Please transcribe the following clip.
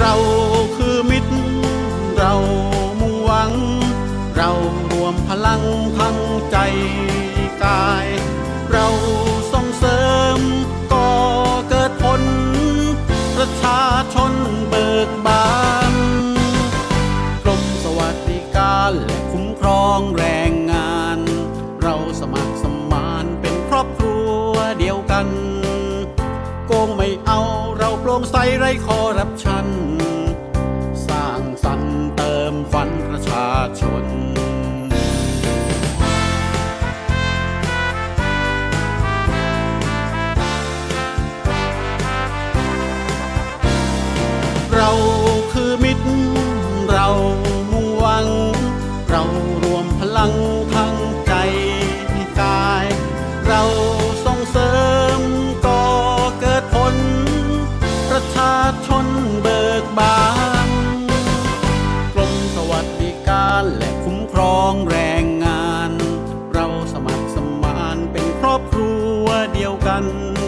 เราคือมิตร เรามุ่งหวัง เรารวมพลังทั้งใจกาย เราส่งเสริมก่อเกิดผล ประชาชนเบิกบานกรมสวัสดิการและคุ้มครองแรงงาน เราสมัครสมานเป็นครอบครัวเดียวกัน โกงไม่เอา ร่งใสไร้คอร์รัปชัน สร้างสรรค์เติมฝันประชาชนเราคือมิตร เรามุ่งหวัง เรารวมพลังทั้ง one